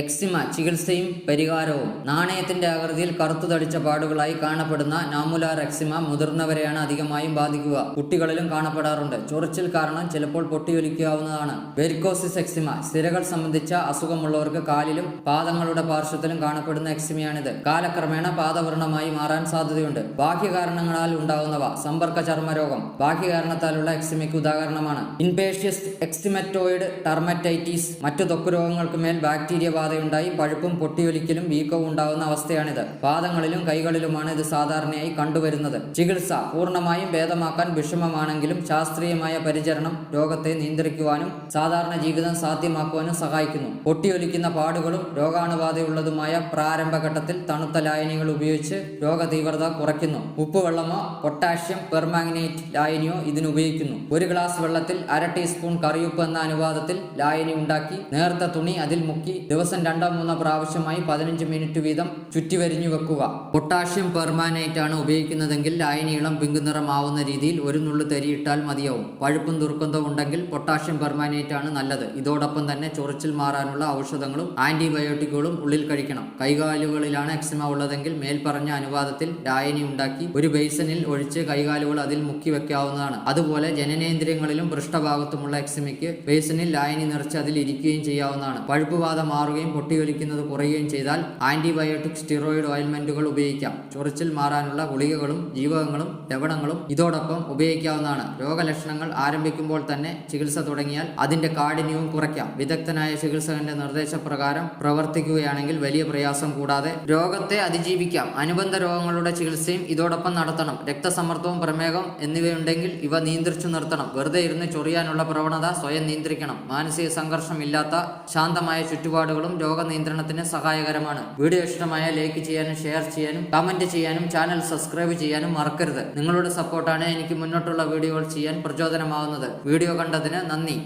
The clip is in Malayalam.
എക്സിമ ചികിത്സയും പരിഹാരവും. നാണയത്തിന്റെ ആകൃതിയിൽ കറുത്തു തടിച്ച പാടുകളായി കാണപ്പെടുന്ന നാമുലാർ എക്സിമ മുതിർന്നവരെയാണ് അധികമായും ബാധിക്കുക. കുട്ടികളിലും കാണപ്പെടാറുണ്ട്. ചൊറിച്ചിൽ കാരണം ചിലപ്പോൾ പൊട്ടിയൊലിക്കാവുന്നതാണ്. വെരിക്കോസിസ് എക്സിമ സ്ഥിരകൾ സംബന്ധിച്ച അസുഖമുള്ളവർക്ക് കാലിലും പാദങ്ങളുടെ പാർശ്വത്തിലും കാണപ്പെടുന്ന എക്സിമയാണിത്. കാലക്രമേണ പാദവർണമായി മാറാൻ സാധ്യതയുണ്ട്. ബാഹ്യകാരണങ്ങളാൽ ഉണ്ടാകുന്നവ സമ്പർക്ക ചർമ്മരോഗം ബാഹ്യകാരണത്താലുള്ള എക്സിമയ്ക്ക് ഉദാഹരണമാണ്. ഇൻപേഷ്യസ് എക്സിമറ്റോയിഡ് ടെർമറ്റൈറ്റീസ് മറ്റു തൊക്കുരോഗങ്ങൾക്ക് മേൽ ബാക്ടീരിയ ബാധയുണ്ടായി പഴുപ്പും പൊട്ടിയൊലിക്കലും വീക്കവും ഉണ്ടാകുന്ന അവസ്ഥയാണിത്. പാദങ്ങളിലും കൈകളിലുമാണ് ഇത് സാധാരണയായി കണ്ടുവരുന്നത്. ചികിത്സ പൂർണമായും ഭേദമാക്കാൻ വിഷമമാണെങ്കിലും ശാസ്ത്രീയമായ പരിചരണം രോഗത്തെ നിയന്ത്രിക്കുവാനും സാധാരണ ജീവിതം സാധ്യമാക്കുവാനും സഹായിക്കുന്നു. പൊട്ടിയൊലിക്കുന്ന പാടുകളും രോഗാണുബാധയുള്ളതുമായ പ്രാരംഭഘട്ടത്തിൽ തണുത്ത ലായനികൾ ഉപയോഗിച്ച് രോഗതീവ്രത കുറയ്ക്കുന്നു. ഉപ്പുവെള്ളമോ പൊട്ടാഷ്യം പെർമാഗ്നേറ്റ് ലായനിയോ ഇതിന് ഉപയോഗിക്കുന്നു. ഒരു ഗ്ലാസ് വെള്ളത്തിൽ അര ടീസ്പൂൺ കറിയുപ്പ് എന്ന അനുപാതത്തിൽ ലായനി ഉണ്ടാക്കി നേർത്ത തുണി അതിൽ മുക്കി ദിവസം രണ്ടോ മൂന്നോ പ്രാവശ്യമായി പതിനഞ്ച് മിനിറ്റ് വീതം ചുറ്റിവരിഞ്ഞു വെക്കുക. പൊട്ടാഷ്യം പെർമാനേറ്റ് ആണ് ഉപയോഗിക്കുന്നതെങ്കിൽ ലായനീളം പിങ്ക് നിറമാവുന്ന രീതിയിൽ ഒരു നുള്ളു തരിയിട്ടാൽ മതിയാവും. പഴുപ്പും ദുർഗന്ധവും ഉണ്ടെങ്കിൽ പൊട്ടാഷ്യം പെർമാനേറ്റ് ആണ് നല്ലത്. ഇതോടൊപ്പം തന്നെ ചൊറിച്ചിൽ മാറാനുള്ള ഔഷധങ്ങളും ആന്റിബയോട്ടിക്കുകളും ഉള്ളിൽ കഴിക്കണം. കൈകാലുകളിലാണ് എക്സിമ ഉള്ളതെങ്കിൽ മേൽപ്പറഞ്ഞ അനുവാദത്തിൽ ലായനി ഉണ്ടാക്കി ഒരു ബേസനിൽ ഒഴിച്ച് കൈകാലുകൾ അതിൽ മുക്കി വെക്കാവുന്നതാണ്. അതുപോലെ ജനനേന്ദ്രിയങ്ങളിലും പൃഷ്ഠഭാഗത്തുമുള്ള എക്സിമയ്ക്ക് ബേസനിൽ ലായനി നിറച്ച് അതിൽ ഇരിക്കുകയും ചെയ്യാവുന്നതാണ്. പഴുപ്പുബാധ മാറുകയും പൊട്ടിയൊലിക്കുന്നത് കുറയുകയും ചെയ്താൽ ആന്റിബയോട്ടിക് സ്റ്റിറോയിഡ് ഓയിൽമെന്റുകൾ ഉപയോഗിക്കാം. ചൊറിച്ചിൽ മാറാനുള്ള ഗുളികകളും ജീവകങ്ങളും ലവണങ്ങളും ഇതോടൊപ്പം ഉപയോഗിക്കാവുന്നതാണ്. രോഗലക്ഷണങ്ങൾ ആരംഭിക്കുമ്പോൾ തന്നെ ചികിത്സ തുടങ്ങിയാൽ അതിന്റെ കാഠിന്യവും കുറയ്ക്കാം. വിദഗ്ധനായ ചികിത്സകന്റെ നിർദ്ദേശപ്രകാരം പ്രവർത്തിക്കുകയാണെങ്കിൽ വലിയ പ്രയാസം കൂടാതെ രോഗത്തെ അതിജീവിക്കാം. അനുബന്ധ രോഗങ്ങളുടെ ചികിത്സയും ഇതോടൊപ്പം നടത്തണം. രക്തസമ്മർദ്ദവും പ്രമേഹം എന്നിവയുണ്ടെങ്കിൽ ഇവ നിയന്ത്രിച്ചു നിർത്തണം. വെറുതെ ഇരുന്ന് ചൊറിയാനുള്ള പ്രവണത സ്വയം നിയന്ത്രിക്കണം. മാനസിക സംഘർഷം ഇല്ലാത്ത ശാന്തമായ ചുറ്റുപാടുകളും രോഗനിയന്ത്രണത്തിന് സഹായകരമാണ്. വീഡിയോ ഇഷ്ടമായ ലൈക്ക് ചെയ്യാനും ഷെയർ ചെയ്യാനും കമന്റ് ചെയ്യാനും ചാനൽ സബ്സ്ക്രൈബ് ചെയ്യാനും മറക്കരുത്. നിങ്ങളുടെ സപ്പോർട്ടാണ് എനിക്ക് മുന്നോട്ടുള്ള വീഡിയോകൾ ചെയ്യാൻ പ്രചോദനമാകുന്നത് വീഡിയോ കണ്ടതിന് നന്ദി.